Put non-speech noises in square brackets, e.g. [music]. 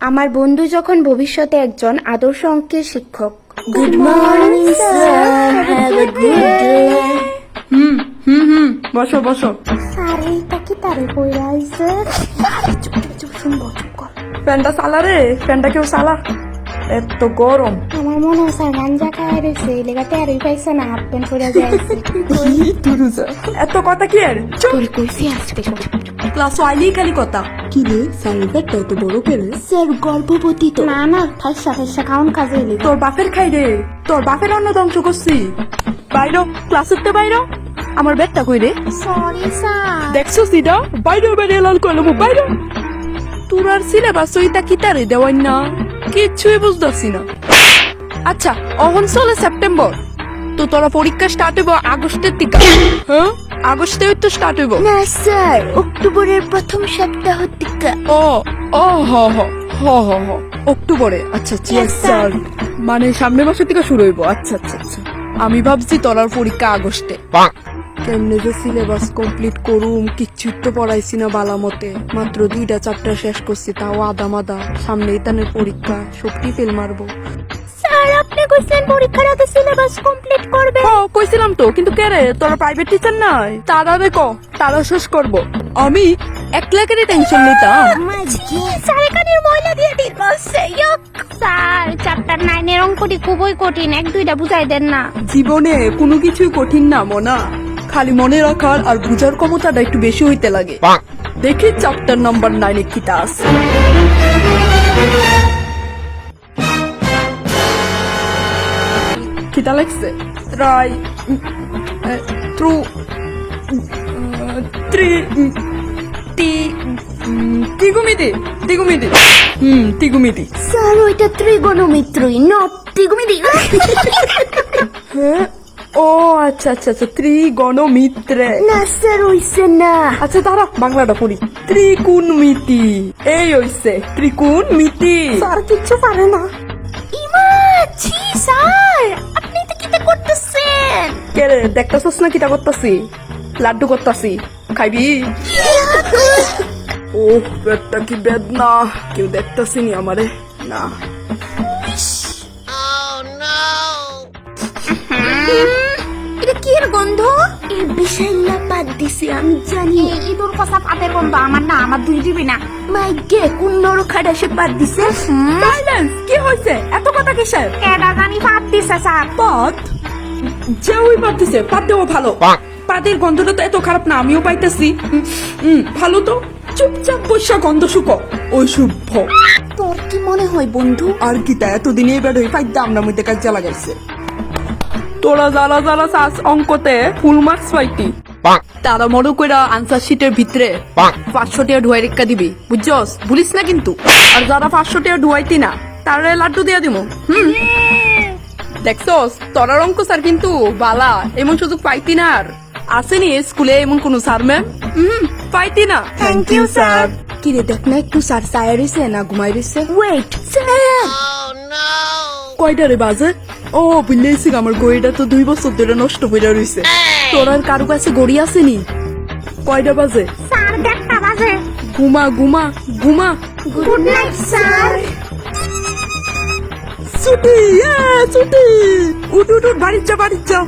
আমার বন্ধু যখন ভবিষ্যতে একজন আদর্শ অঙ্কের শিক্ষক। Good morning sir have a good day hmm hmm hmm বসো বসো। স্যার এইটা কি তারে কইরা আইছে? ফ্যানটা চালা রে ফ্যানটা কেউ চালা? এত গরম। আমার মনে হয় স্যার গাঞ্জা খাওয়া রয়েছে এই লেগাতে আর পাইছে না হাফ প্যান্ট পরে যাইছে [laughs] এত কথা কি আর? চুপ। কইছি আজকে ক্লাস আইলি খালি কথা। কি রে? স্যারের পেটটা এত বড় করে স্যার গর্ভবতী তো। না না কাজে এলি। তোর বাপের খাই রে। তোর বাপের অন্ন ধ্বংস করছি। বাইরো ক্লাসের তে বাইরো। আমার ব্যাগটা কই রে? সরি স্যার দেখছ সিটা বাইরে বাইরে লাল করলাম বাইরে। তোর আর সিলেবাস ওইটা কি তারে দেওয়াই না। কিচ্ছুই বুঝতেছি না। আচ্ছা অহন চলে সেপ্টেম্বর। তো তোরা পরীক্ষা স্টার্ট হইব আগস্টের টিকা হ্যাঁ? আগস্টে তো স্টার্ট হইব। না স্যার অক্টোবরের প্রথম সপ্তাহ ও ও হ হ হ হ হ। অক্টোবরে। আচ্ছা আচ্ছা স্যার মানে সামনের মাসের থেকে শুরু হইব। আচ্ছা আচ্ছা আচ্ছা। আমি ভাবছি তোরার পরীক্ষা আগস্টে। কেমনে যে সিলেবাস কমপ্লিট করুম কিচ্ছু তো পড়াইছি না বালা মতে। মাত্র দুইটা চারটা শেষ করছি তাও আদা মাদা সামনেই তানের পরীক্ষা সত্যি ফেল মারবো। স্যার আপনি কইছেন পরীক্ষার আগে সিলেবাস কমপ্লিট করবে। ও কইছিলাম তো কিন্তু কে রে? তোরা প্রাইভেট টিচার নাই। তারা দেখো তারা শেষ করব। আমি এক লাখেরই টেনশন নিতাম। স্যার এখানে ময়লা দিয়ে দিল স্যার চ্যাপ্টার নাইনের অঙ্কটি খুবই কঠিন এক দুইটা বুঝাই দেন না। জীবনে কোনো কিছুই কঠিন না মনা। খালি মনে রাখার আর বুঝার ক্ষমতাটা একটু বেশি হইতে লাগে। দেখি চ্যাপ্টার নাম্বার নাইনে কিটা আছে। কিটা লাগছে ট্রাই ট্রু ত্রি টি তিগুমিতি তিগুমিতি হুম তিগুমিতি স্যার ওইটা ত্রিগোণমিত্রই নট ত্রিগোণমিতি হ্যাঁ? ও আচ্ছা আচ্ছা আচ্ছা ত্রিগণমিত্রে। না স্যার হইছে না। আচ্ছা দাঁড়া বাংলাটা পড়ি। ত্রিকুণ মিতি এই হইছে ত্রিকুণ মিতি স্যার কিচ্ছু পারে না। ইমা ছি স্যার আপনি তো কিটা করতেছেন? কে রে দেখতাছস না কিটা করতাছি? লাড্ডু করতাছি। খাইবি? ও পেটটা কি বেদনা কেউ দেখতাছি নি। আমারে না এটা কি এর গন্ধ? এই দিছি আমি জানি ইঁদুর কষা পাতের গন্ধ আমার না আমার দুই দিবি না। মাই গে কোন নরখাটা সে বাদ দিছে? সাইলেন্স কি হইছে? এত কথা কিসের? কেডা জানি পাত দিছে স্যার। পাত? যে ওই পাত দিছে পাত দেওয়া ভালো পাতের গন্ধটা তো এত খারাপ না আমিও পাইতেছি। ভালো তো? চুপচাপ বৈশা গন্ধ শুকো। ওই শুভ তোর কি মনে হয় বন্ধু? আর কি তা? এতদিনে এবার ওই ফাইট দাম না মধ্যে কাজে লাগাইছে তোরা যারা যারা চাস অঙ্কতে ফুল মার্কস পাইতি। তারা মনে কইরা আনসার শিটের ভিতরে পাঁচশো টাকা ঢুয়াই রেখা দিবি। বুঝছস? ভুলিস না কিন্তু। আর যারা পাঁচশো টাকা ঢুয়াইতি না তারা লাড্ডু দিয়া দিব হুম। দেখছস? তোরার অঙ্ক স্যার কিন্তু বালা। এমন সুযোগ পাইতি না আর। আসেনি স্কুলে এমন কোন স্যার ম্যাম হুম পাইতি না। থ্যাংক ইউ স্যার কি রে দেখ না একটু স্যার সায়া রইছে না ঘুমাই রইছে ওয়েট স্যার কয়টা রে বাজে? ও বুঝলেছি আমার গড়িটা তো দুই বছর ধরে নষ্ট হয়ে রইছে। তোর আর কারও কাছে গড়ি আসেনি? কয়টা বাজে? স্যার দেখটা বাজে। ঘুমা ঘুমা ঘুমা। গুড নাইট স্যার ছুটি ছুটি। উঠ উঠ উঠ বাড়ির যা বাড়ির যা